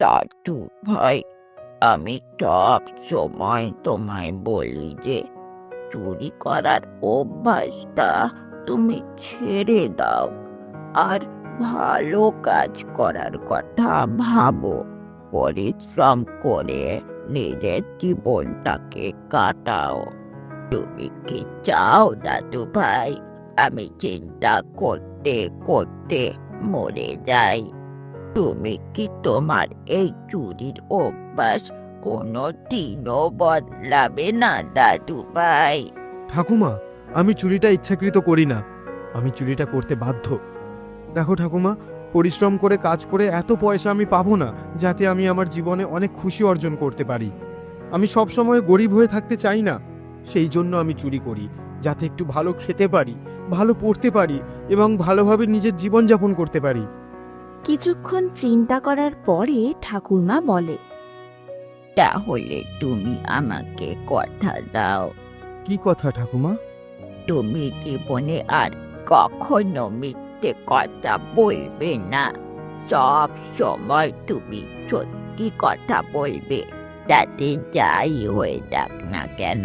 দাদু ভাই, আমি সব সময় তোমায় বলি যে, চুরি করার অভ্যাসটা তুমি ছেড়ে দাও। আর ভালো কাজ করার কথা ভাবো। পরিশ্রম করে নিজের জীবনটাকে কাটাও। তুমি কি চাও দাদু ভাই? আমি চিন্তা করতে করতে মরে যাই। তুমি কি তোমার এই চুরির অভ্যাস কোনো দিনও বদলাবে না দাদু ভাই ঠাকুমা, আমি চুরিটা ইচ্ছাকৃত করি না। আমি চুরিটা করতে বাধ্য। দেখো ঠাকুমা, পরিশ্রম করে, কাজ করে এত পয়সা আমি পাবো না, যাতে আমি আমার জীবনে অনেক খুশি অর্জন করতে পারি। আমি সব সময় গরিব হয়ে থাকতে চাই না। সেই জন্য আমি চুরি করি, যাতে একটু ভালো খেতে পারি, ভালো পড়তে পারি এবং ভালোভাবে নিজের জীবনযাপন করতে পারি। কিছুক্ষণ চিন্তা করার পরে ঠাকুরমা বলে তাহলে তুমি আমাকে কথা দাও। কি কথা ঠাকুমা? তুমি জীবনে আর কখনো মিথ্যে কথা বলবে না। সব সময় তুমি সত্যি কথা বলবে। তাতে যাই হয়ে যাক না কেন?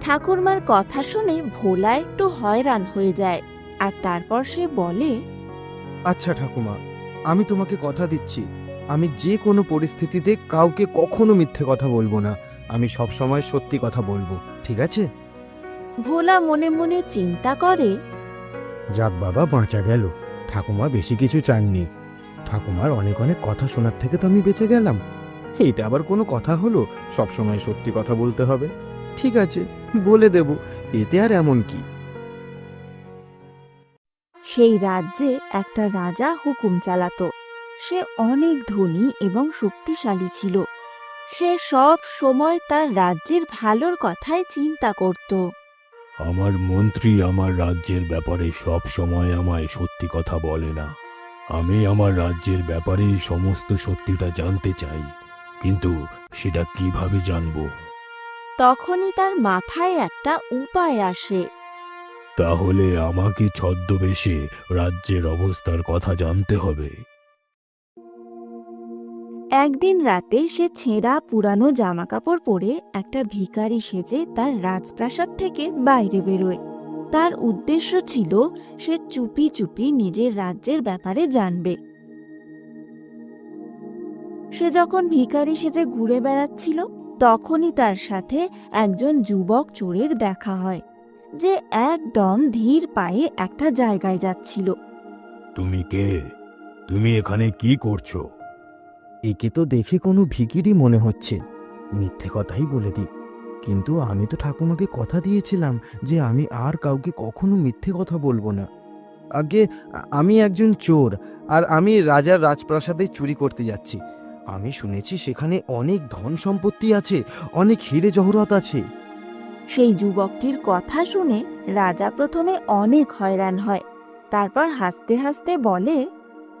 ঠাকুরমার কথা শুনে ভোলা একটু হয়রান হয়ে যায় আর তারপর সে বলে আচ্ছা ঠাকুমা আমি তোমাকে কথা দিচ্ছি। আমি যে কোনো পরিস্থিতিতে কাউকে কখনো মিথ্যে কথা বলব না। আমি সব সময় সত্যি কথা বলব ঠিক আছে? ভোলা মনে মনে চিন্তা করে। যাক বাবা বাঁচা গেল। ঠাকুমা বেশি কিছু চাননি। ঠাকুমার অনেক অনেক কথা শোনার থেকে তো আমি বেঁচে গেলাম। এটা আবার কোনো কথা হলো? সব সময় সত্যি কথা বলতে হবে। ঠিক আছে বলে দেব। এতে আর এমন কি? সেই রাজ্যে একটা রাজা হুকুম চালাতো। সে অনেক ধনী এবং শক্তিশালী ছিল। সে সব সময় তার রাজ্যের ভালোর কথাই চিন্তা করত। আমার মন্ত্রী আমার রাজ্যের ব্যাপারে সব সময় আমায় সত্যি কথা বলে না। আমি আমার রাজ্যের ব্যাপারে সমস্ত সত্যিটা জানতে চাই কিন্তু সেটা কীভাবে জানব? তখনই তার মাথায় একটা উপায় আসে। তাহলে আমাকে ছদ্মবেশে রাজ্যের অবস্থার কথা জানতে হবে। একদিন রাতে সে ছেঁড়া পুরানো জামাকাপড় পরে একটা ভিখারি সেজে তার রাজপ্রাসাদ থেকে বাইরে বেরোয়। তার উদ্দেশ্য ছিল সে চুপি চুপি নিজের রাজ্যের ব্যাপারে জানবে। সে যখন ভিখারি সেজে ঘুরে বেড়াচ্ছিল, তখনই তার সাথে একজন যুবক চোরের দেখা হয়। যে একদম ধীর পায়ে একটা জায়গায় যাচ্ছিল। তুমি কে? তুমি এখানে কি করছ? একে তো দেখে কোনো ভিকিরি মনে হচ্ছে। মিথ্যে কথাই বলে দিই। কিন্তু আমি তো ঠাকুমাকে কথা দিয়েছিলাম যে আমি আর কাউকে কখনো মিথ্যে কথা বলব না। আগে আমি একজন চোর আর আমি রাজার রাজপ্রাসাদে চুরি করতে যাচ্ছি। আমি শুনেছি সেখানে অনেক ধন সম্পত্তি আছে অনেক হিরে জহরত আছে। সেই যুবকটির কথা শুনে রাজা প্রথমে অনেক হয়রান হয়। তারপর হাসতে হাসতে বলে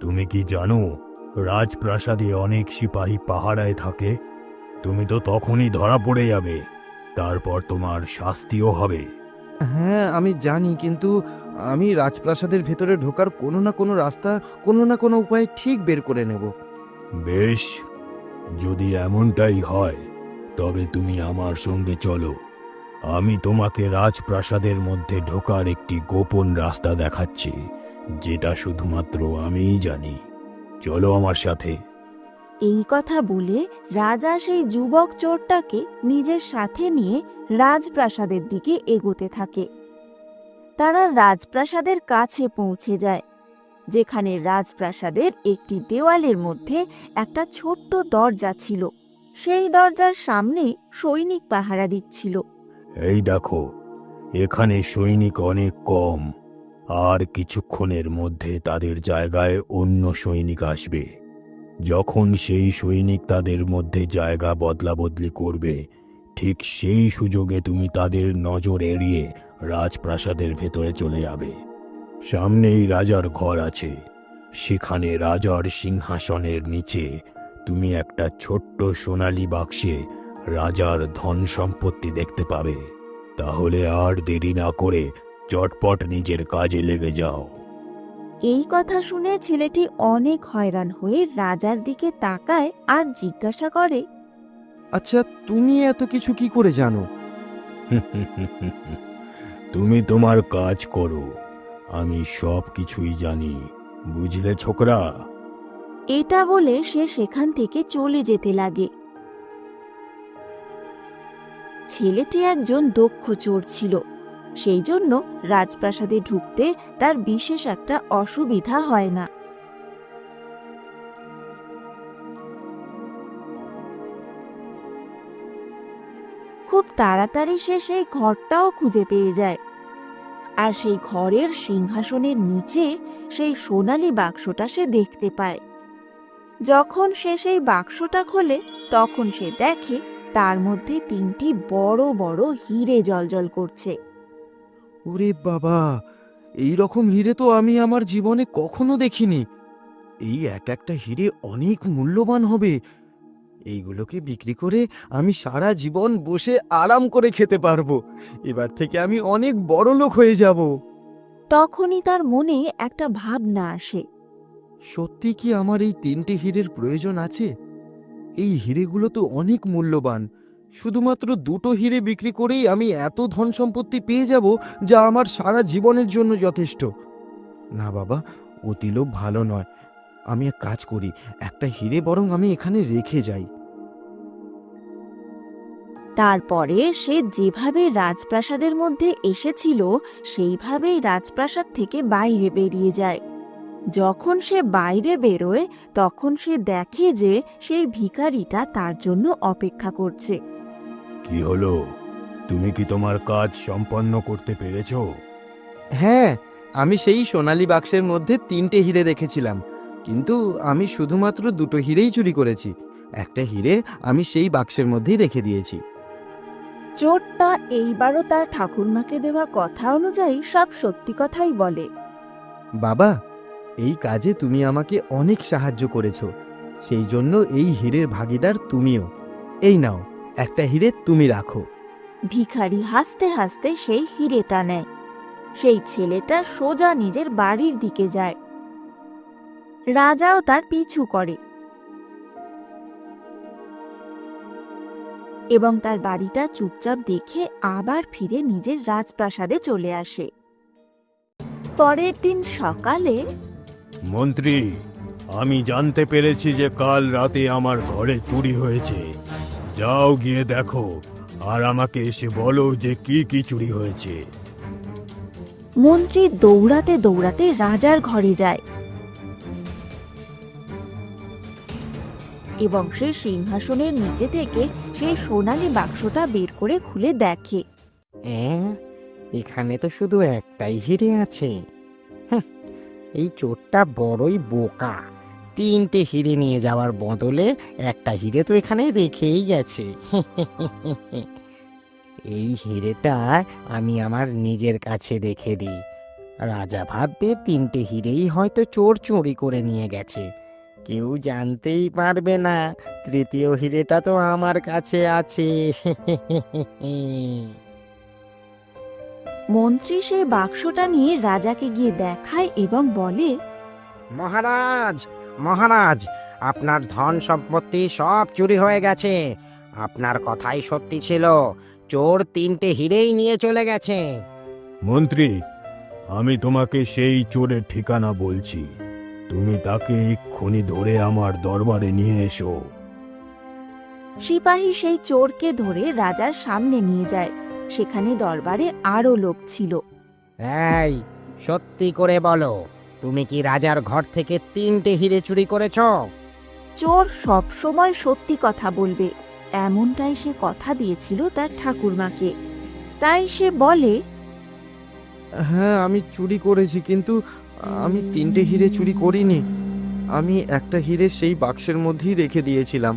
তুমি কি জানো রাজপ্রাসাদে অনেক সিপাহী পাহারায় থাকে। তুমি তো তখনই ধরা পড়ে যাবে তারপর তোমার শাস্তিও হবে। হ্যাঁ আমি জানি কিন্তু আমি রাজপ্রাসাদের ভেতরে ঢোকার কোনো না কোনো রাস্তা কোনো না কোনো উপায় ঠিক বের করে নেব। বেশ যদি এমনটাই হয় তবে তুমি আমার সঙ্গে চলো। আমি তোমাকে রাজপ্রাসাদের মধ্যে ঢোকার একটি গোপন রাস্তা দেখাচ্ছি, যেটা শুধুমাত্র আমিই জানি। চলো আমার সাথে। এই কথা বলে রাজা সেই যুবক চোরটাকে নিজের সাথে নিয়ে রাজপ্রাসাদের দিকে এগোতে থাকে। তারা রাজপ্রাসাদের কাছে পৌঁছে যায়, যেখানে রাজপ্রাসাদের একটি দেওয়ালের মধ্যে একটা ছোট্ট দরজা ছিল। সেই দরজার সামনে সৈনিক পাহারা দিচ্ছিল। এই দেখো, এখানে সৈনিক অনেক কম, আর কিছুক্ষণের মধ্যে তাদের জায়গায় অন্য সৈনিক আসবে। যখন সেই সৈনিক তাদের মধ্যে জায়গা বদলা বদলি করবে, ঠিক সেই সুযোগে তুমি তাদের নজর এড়িয়ে রাজপ্রাসাদের ভেতরে চলে যাবে। সামনেই রাজার ঘর আছে। সেখানে রাজার সিংহাসনের নিচে তুমি একটা ছোট্ট সোনালী বাক্সে রাজার ধন সম্পত্তি দেখতে পাবে তাহলে আর দেরি না করে চটপট নিজের কাজে লেগে যাও। এই কথা শুনে ছেলেটি অনেক হয়রান হয়ে রাজার দিকে তাকায় আর জিজ্ঞাসা করে আচ্ছা তুমি এত কিছু কি করে জানো? তুমি তোমার কাজ করো আমি সব কিছুই জানি বুঝলে ছোকরা? এটা বলে সে সেখান থেকে চলে যেতে লাগে। ছেলেটি একজন দক্ষ চোর ছিল। সেই জন্য রাজপ্রাসাদে ঢুকতে তার বিশেষ একটা অসুবিধা হয় না। খুব তাড়াতাড়ি সে সেই ঘরটাও খুঁজে পেয়ে যায়। আর সেই ঘরের সিংহাসনের নিচে সেই সোনালি বাক্সটা সে দেখতে পায়। যখন সে সেই বাক্সটা খোলে, তখন সে দেখে তার মধ্যে তিনটি বড় বড় হিরে জলজল করছে। ওরে বাবা এই রকম হিরে তো আমি আমার জীবনে কখনো দেখিনি। এই এক একটা হিরে অনেক মূল্যবান হবে। এইগুলোকে বিক্রি করে আমি সারা জীবন বসে আরাম করে খেতে পারব। এবার থেকে আমি অনেক বড় লোক হয়ে যাব। তখনই তার মনে একটা ভাবনা আসে। সত্যি কি আমার এই তিনটি হীরের প্রয়োজন আছে? এই হিরেগুলো তো অনেক মূল্যবান। শুধুমাত্র দুটো হিরে বিক্রি করেই আমি এত ধন সম্পত্তি পেয়ে যাব যা আমার সারা জীবনের জন্য যথেষ্ট। না বাবা, অতি লোভ ভালো নয়। আমি এক কাজ করি, একটা হিরে বরং আমি এখানে রেখে যাই। তারপরে সে যেভাবে রাজপ্রাসাদের মধ্যে এসেছিল, সেইভাবেই রাজপ্রাসাদ থেকে বাইরে বেরিয়ে যায়। যখন সে বাইরে বেরোয় তখন সে দেখে যে সেই ভিখারিটা তার জন্য অপেক্ষা করছে। কি হলো? তুমি কি তোমার কাজ সম্পন্ন করতে পেরেছ? হ্যাঁ আমি সেই সোনালি বাক্সের মধ্যে তিনটে হিরে রেখেছিলাম কিন্তু আমি শুধুমাত্র দুটো হিরেই চুরি করেছি। একটা হিরে আমি সেই বাক্সের মধ্যেই রেখে দিয়েছি। চোরটা এইবারও তার ঠাকুরমাকে দেওয়া কথা অনুযায়ী সব সত্যি কথাই বলে। বাবা এই কাজে তুমি আমাকে অনেক সাহায্য করেছ। সেই জন্য এই হীরের ভাগিদার তুমিও। এই নাও, একটা হিরে তুমি রাখো। ভিখারি হাসতে হাসতে সেই হিরেটা নেয়। সেই ছেলেটা সোজা নিজের বাড়ির দিকে যায়। রাজাও তার পিছু করে। এবং তার বাড়িটা চুপচাপ দেখে আবার ফিরে নিজের রাজপ্রাসাদে চলে আসে। পরের দিন সকালে মন্ত্রী আমি জানতে পেরেছি যে কাল রাতে আমার ঘরে চুরি হয়েছে। যাও গিয়ে দেখো আর আমাকে এসে বলো যে কি কি চুরি হয়েছে। মন্ত্রী দৌড়াতে দৌড়াতে রাজার ঘরে যায়। এবং সে সিংহাসনের নিচে থেকে সেই সোনালী বাক্সটা বের করে খুলে দেখে। এখানে তো শুধু একটাই হিরে আছে। হুঁ, এই চোরটা বড়ই বোকা। তিনটে হিরে নিয়ে যাওয়ার বদলে একটা হিরে তো এখানে রেখেই গেছে। এই হিরেটা আমি আমার নিজের কাছে রেখে দিই। রাজা ভাববে তিনটে হিরেই হয়তো চোর চুরি করে নিয়ে গেছে। কেউ জানতেই পারবে না, তৃতীয় হিরেটা তো আমার কাছে আছে। মন্ত্রী সেই বাক্সটা নিয়ে রাজাকে গিয়ে দেখায় এবং বলে মহারাজ মহারাজ আপনার ধন সম্পত্তি সব চুরি হয়ে গেছে। আপনার কথাই সত্যি ছিল চোর তিনটে হিরেই নিয়ে চলে গেছে। মন্ত্রী আমি তোমাকে সেই চোরের ঠিকানা বলছি। তুমি তাকে এক্ষুনি ধরে আমার দরবারে নিয়ে এসো। সিপাহী সেই চোরকে ধরে রাজার সামনে নিয়ে যায়। সেখানে দরবারে আরও লোক ছিল। এই সত্যি করে বলো তুমি কি রাজার ঘর থেকে তিনটে হিরে চুরি করেছ? চোর সব সময় সত্যি কথা বলবে এমনটাই সে কথা দিয়েছিল তার ঠাকুরমাকে। তাই সে বলে হ্যাঁ আমি চুরি করেছি কিন্তু আমি তিনটে হিরে চুরি করিনি। আমি একটা হিরে সেই বাক্সের মধ্যেই রেখে দিয়েছিলাম।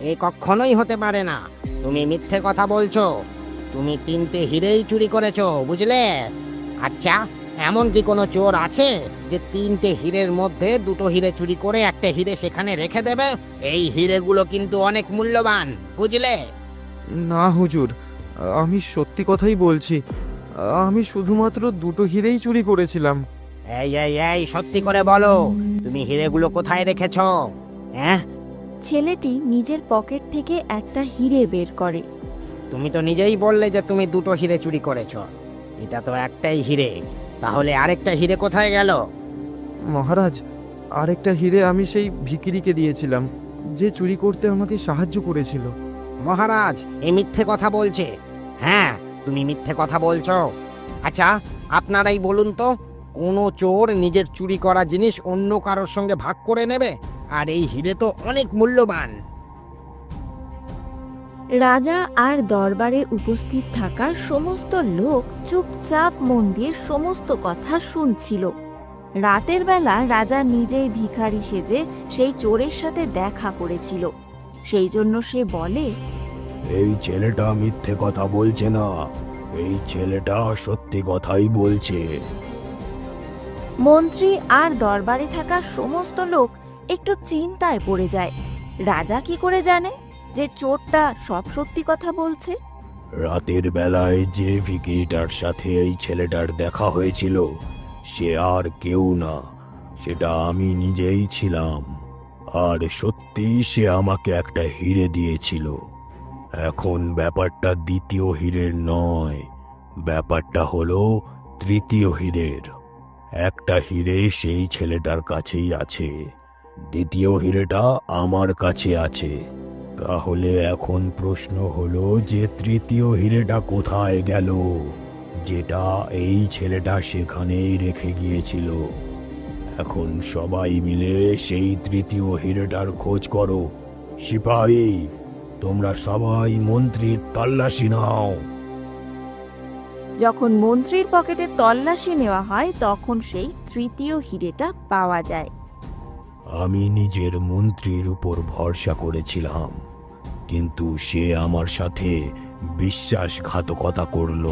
এ কখনোই হতে পারে না তুমি মিথ্যে কথা বলছো। তুমি তিনটে হিরেই চুরি করেছ বুঝলে? আচ্ছা এমন কি কোনো চোর আছে যে তিনটে হিরের মধ্যে দুটো হিরে চুরি করে একটা হিরে সেখানে রেখে দেবে? এই হিরেগুলো কিন্তু অনেক মূল্যবান বুঝলে? না হুজুর আমি সত্যি কথাই বলছি আমি শুধুমাত্র দুটো হিরেই চুরি করেছিলাম। এই এই এই সত্যি করে বলো তুমি হিরেগুলো কোথায় রেখেছো? হ্যাঁ? ছেলেটি নিজের পকেট থেকে একটা হিরে বের করে। তুমি তো নিজেই বললে যে তুমি দুটো হিরে চুরি করেছ। এটা তো একটাই হিরে। তাহলে আরেকটা হিরে কোথায় গেল? মহারাজ আরেকটা হিরে আমি সেই ভিকিরিকে দিয়েছিলাম যে চুরি করতে আমাকে সাহায্য করেছিল। মহারাজ এ মিথ্যে কথা বলছে। হ্যাঁ তুমি মিথ্যে কথা বলছো। আচ্ছা আপনারাই বলুন তো কোনো চোর নিজের চুরি করা জিনিস অন্য কারোর সঙ্গে ভাগ করে নেবে? আর এই হিরে তো অনেক মূল্যবান। রাজা আর দরবারে উপস্থিত থাকা সমস্ত লোক চুপচাপ মন দিয়ে সমস্ত কথা শুনছিল। রাতের বেলা রাজা নিজেই ভিখারি সেজে সেই চোরের সাথে দেখা করেছিল। সেই জন্য সে বলে এই ছেলেটা মিথ্যে কথা বলছে না। এই ছেলেটা সত্যি কথাই বলছে। মন্ত্রী আর দরবারে থাকা সমস্ত লোক একটু চিন্তায় পড়ে যায়। রাজা কি করে জানে? যে চোরটা সব সত্যি কথা বলছে? রাতের বেলায় যে ভিকিরিটার সাথে এই ছেলেটার দেখা হয়েছিল, সে আর কেউ না। সেটা আমি নিজেই ছিলাম। আর সত্যি সে আমাকে একটা হিরে দিয়েছিল। এখন ব্যাপারটা দ্বিতীয় হীরের নয়। ব্যাপারটা হলো তৃতীয় হীরের। একটা হিরে সেই ছেলেটার কাছেই আছে। দ্বিতীয় হিরেটা আমার কাছে আছে। তাহলে এখন প্রশ্ন হলো যে তৃতীয় হিরেটা কোথায় গেল? যেটা এই ছেলেটা সেখানেই রেখে গিয়েছিল। এখন সবাই মিলে সেই তৃতীয় হিরেটার খোঁজ করো। সিপাহী তোমরা সবাই মন্ত্রীর তল্লাশি নাও। যখন মন্ত্রীর পকেটে তল্লাশি নেওয়া হয় তখন সেই তৃতীয় হিরেটা পাওয়া যায়। আমি নিজের মন্ত্রীর উপর ভরসা করেছিলাম। কিন্তু সে আমার সাথে বিশ্বাসঘাতকতা করল।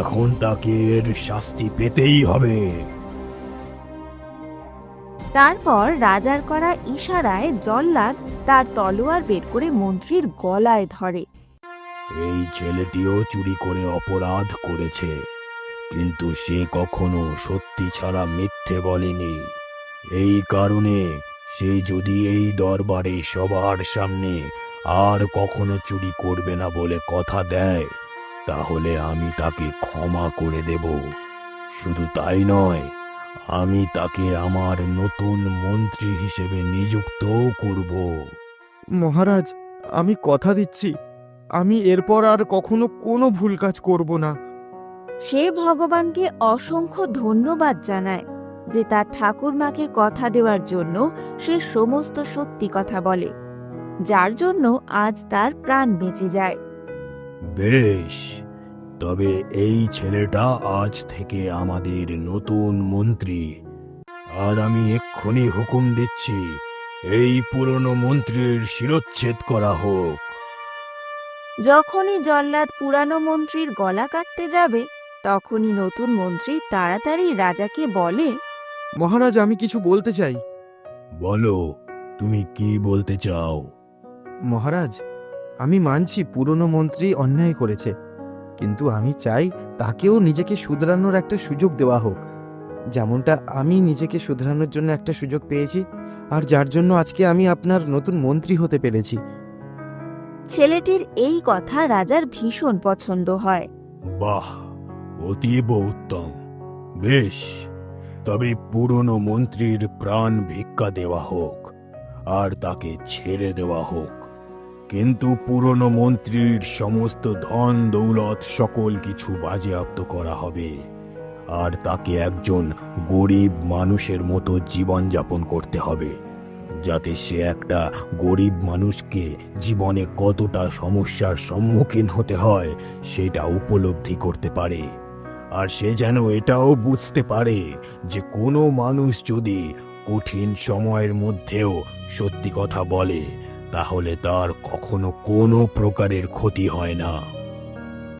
এখন তাকে এর শাস্তি পেতেই হবে। তারপর রাজার করা ইশারায় জল্লাদ তার তলোয়ার বের করে মন্ত্রীর গলায় ধরে। এই ছেলেটিও চুরি করে অপরাধ করেছে কিন্তু সে কখনো সত্যি ছাড়া মিথ্যে বলেনি। এই কারণে সে যদি এই দরবারে সবার সামনে আর কখনো চুরি করবে না বলে কথা দেয়। তাহলে আমি তাকে ক্ষমা করে দেব। শুধু তাই নয় আমি তাকে আমার নতুন মন্ত্রী হিসেবে নিযুক্তও করব। মহারাজ আমি কথা দিচ্ছি। আমি এরপর আর কখনো কোনো ভুল কাজ করব না। সে ভগবানকে অসংখ্য ধন্যবাদ জানায় যে তার ঠাকুরমাকে কথা দেওয়ার জন্য সে সমস্ত সত্যি কথা বলে। যার জন্য আজ তার প্রাণ বেঁচে যায়। বেশ তবে এই ছেলেটা আজ থেকে আমাদের নতুন মন্ত্রী। আর আমি এক্ষুনি হুকুম দিচ্ছি এই পুরনো মন্ত্রীর শিরচ্ছেদ করা হোক। যখনই জল্লাদ পুরানো মন্ত্রীর গলা কাটতে যাবে তখনই নতুন মন্ত্রী তাড়াতাড়ি রাজাকে বলে মহারাজ আমি কিছু বলতে চাই। বলো তুমি কি বলতে চাও? মহারাজ আমি মানছি পুরনো মন্ত্রী অন্যায় করেছে কিন্তু আমি চাই তাকেও নিজেকে শুধরানোর একটা সুযোগ দেওয়া হোক। যেমনটা আমি নিজেকে শুধরানোর জন্য একটা সুযোগ পেয়েছি আর যার জন্য আজকে আমি আপনার নতুন মন্ত্রী হতে পেরেছি। ছেলেটির এই কথা রাজার ভীষণ পছন্দ হয়। বাহ অতীব উত্তম। বেশ তবে পুরনো মন্ত্রীর প্রাণ ভিক্ষা দেওয়া হোক আর তাকে ছেড়ে দেওয়া হোক। কিন্তু পুরনো মন্ত্রীর সমস্ত ধন দৌলত সকল কিছু বাজেয়াপ্ত করা হবে। আর তাকে একজন গরিব মানুষের মতো জীবনযাপন করতে হবে, যাতে সে একটা গরিব মানুষকে জীবনে কতটা সমস্যার সম্মুখীন হতে হয় সেটা উপলব্ধি করতে পারে। আর সে যেন এটাও বুঝতে পারে যে কোনো মানুষ যদি কঠিন সময়ের মধ্যেও সত্যি কথা বলে তাহলে তার কখনো কোনো প্রকারের ক্ষতি হয় না।